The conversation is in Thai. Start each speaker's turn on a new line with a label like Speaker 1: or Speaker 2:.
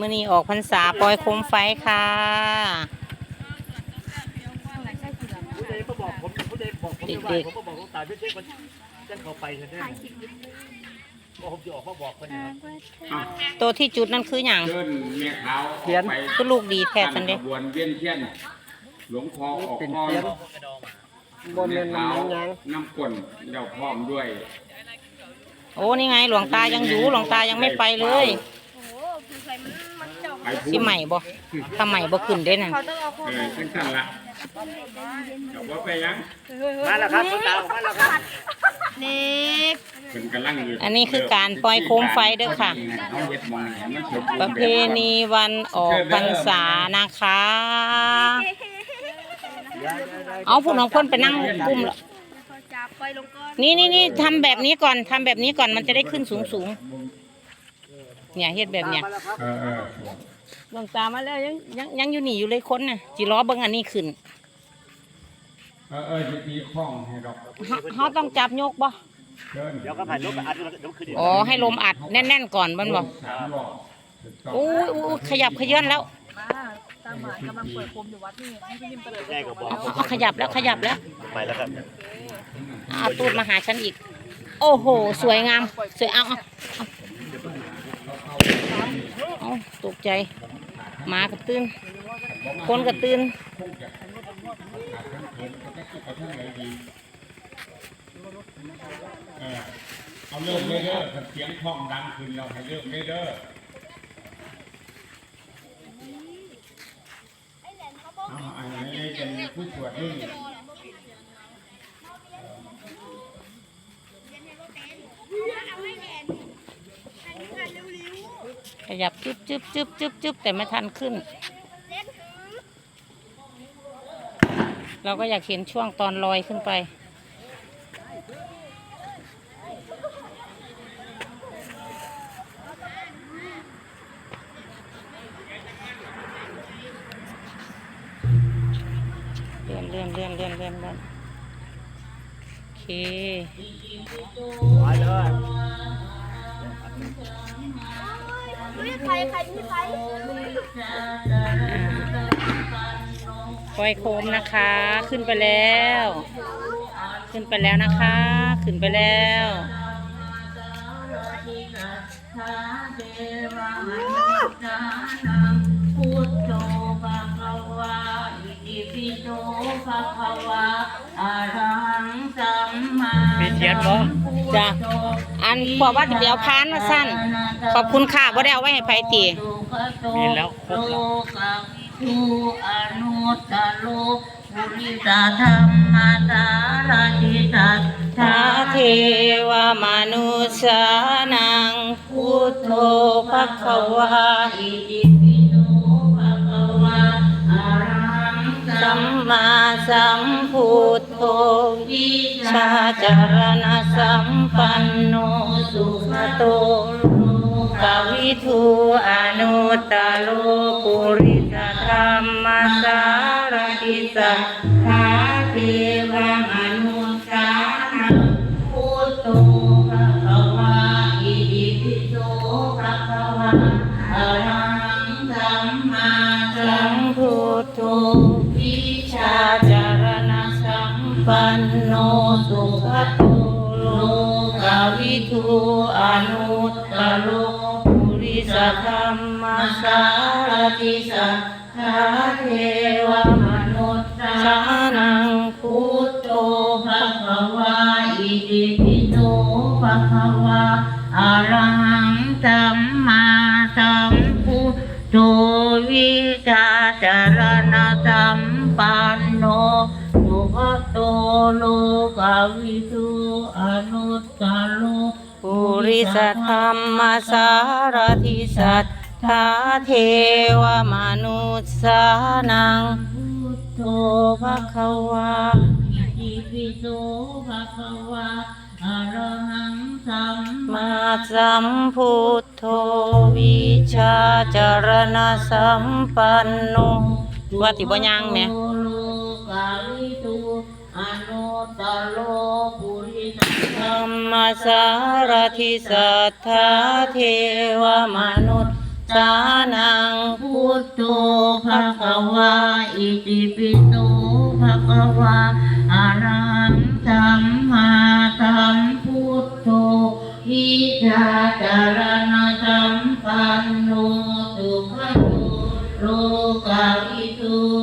Speaker 1: มื่อนี้ออกพรรษาปล่อยโคมไฟค่ะ
Speaker 2: ผู้ใดมาบอกผมผู้ใดบอกผมจะว่าผมก็บอกหลวงตาด้วยเช็คมันจังเขาไปเถอะเนี่ยว่าผมจะออกมาบอกคนนี้ครับ
Speaker 1: ตัวที่จุดนั่นคืออย่าง
Speaker 3: เชิญแม่ขาวออก
Speaker 2: เขียน
Speaker 3: ไป
Speaker 1: คือลูกดีแท้สันเด้
Speaker 3: ขบวนเวียนเทียนหลวงพ่อออก
Speaker 2: เป็น
Speaker 3: พ่อ
Speaker 2: เขียนบน
Speaker 3: แม่
Speaker 2: เป็น
Speaker 3: ขาว
Speaker 2: น้ำยัง
Speaker 3: น้ำกลนเดาพร้อมด้วย
Speaker 1: โอ้นี่ไงหลวงตายังอยู่หลวงตายังไม่ไปเลย
Speaker 3: ไปพูด
Speaker 1: สิใหม่บ่ทำใหม่บ่ขึ้นเด้นั่น
Speaker 3: เออจังสั้นละเดี๋ยวว่าไปยัง
Speaker 2: มาแล้วครับหลวงตาออกมาแล้วครับ
Speaker 3: เป็นกำลังอยู่
Speaker 1: อันนี้คือการปล่อยโคมไฟเด้อค่ะ
Speaker 3: เอาเฮ็ดมองให้มันสม
Speaker 1: ป
Speaker 3: บู
Speaker 1: ระ
Speaker 3: ณ์
Speaker 1: เพณีวันออกพรรษานะคะ เอาผู้น้องเพิ่นไปนั่งกลุ่มแล้วนี่นี่นี่ทำแบบนี้ก่อนทำแบบนี้ก่อนมันจะได้ขึ้นสูงสูงๆเนี่ยเฮ็ดแบบเนี้ย
Speaker 2: มาแล้วครับ
Speaker 3: เออเออ
Speaker 1: หลวงตามาแล้วยังยังยังอยู่นี่อยู่เลยคนน่ะจิล้อเบิ่งอันนี้ขึ้น
Speaker 3: เออเออจะตีข้องให้ดอก
Speaker 1: เฮาเฮาต้องจับยกบ่
Speaker 3: เชิญ
Speaker 2: เดี๋ยวก็ผ่านรถอัดเดี๋ยวขึ้นอีก
Speaker 1: อ๋อให้ลมอัดแน่นๆก่อนมันบ่
Speaker 3: สามรอบถูกต้อง
Speaker 1: อู้อู้ขยับขยื่นแล้ว
Speaker 4: ตามหมายกำลังเปิดโคมอยู่วัดนี่ให้พี่นิ่มเตลิด
Speaker 2: แม่ก็บอก
Speaker 1: เอาเอาขยับแล้วขยับแล้ว
Speaker 2: ไปแล้วครับ
Speaker 1: เอาตูดมาหาฉันอีก โอ้โห สวยงาม สวยเอาเอาเอาเอา ตกใจ หมากระตื้นคนกระตื้น
Speaker 3: เออเอาเริ่มเลยเด้อถ้าเสียงข้องดังขึ้นเราให้เริ่มเลยเด้อเอาอันนี้เป็นผู้สวดนี่
Speaker 1: ยับจึ๊บจึ๊บจึ๊บจึ๊บจึ๊บแต่ไม่ทันขึ้น เราก็อยากเห็นช่วงตอนลอยขึ้นไป เลื่อนเลื่อนเลื่อนเลื่อนเลื่อนเลื่อนโอเค
Speaker 2: ไปเลย
Speaker 4: ใครใครมีใคร
Speaker 1: ปล่อยโคมนะคะ ขึ้นไปแล้ว ขึ้นไปแล้วนะคะ ขึ้นไปแล้ว
Speaker 5: พุทโธภะคะวะอิติปิโสภะคะวะอะระหังสัมมา
Speaker 2: มีเขียนบ่
Speaker 1: จ้ะอั นพวกว่าจะไปเอาพานมาสั้นขอบคุณค่ะว่าได้เอาไว้ให้ไผตี
Speaker 2: มีแล้วครบแล้ว
Speaker 5: ทูอนุตโลปุริสธรรมตาราติสัทธา
Speaker 1: ทาเทวมนุษยานังพุทโธภควา
Speaker 5: อิติปิ สัม
Speaker 1: มาสัมพุทโธวิชาจารณสัมปันโนสุขโตโลกวิทูอนุตตโลปุริสธรรมสารติสัทธาเทวมนุษานัง
Speaker 5: พุทโธภะคะวะอิติปิโสภะคะวะ
Speaker 1: ปันโนสุขโตโลกาวิทูอนุตตโลปุริสธรรมสารติสัทธาเทวมนุษย์สานังพุทโธ
Speaker 5: ภะคะวะอิติปิโสภะคะวะอะระหังสัมมาสัมพุทโธวิชาจารณสัมปัน โตโลกวิทูอนุตตโล
Speaker 1: ปุริสธรรมสารติสัทธาเทวมนุษย์สานัง
Speaker 5: พุทโธ
Speaker 1: ภะคะวา
Speaker 5: อิติปิโสภะคะวะอะระหังสัมมา
Speaker 1: มาสัมพุทโธวิชาจารณสัมปันโนว่าติบ่ยังแหม่
Speaker 5: โลกาวิตูอนุ ตโลปุริส
Speaker 1: ธรรมสารทิสัทธาเทวมนุษย์สานัง
Speaker 5: พุทโธภะคะวาอิติปิโสภะคะวาอะระหังสัมมาสัมพุทโธวิชาจารณสัมปันโนสุขโตโลกาวิทู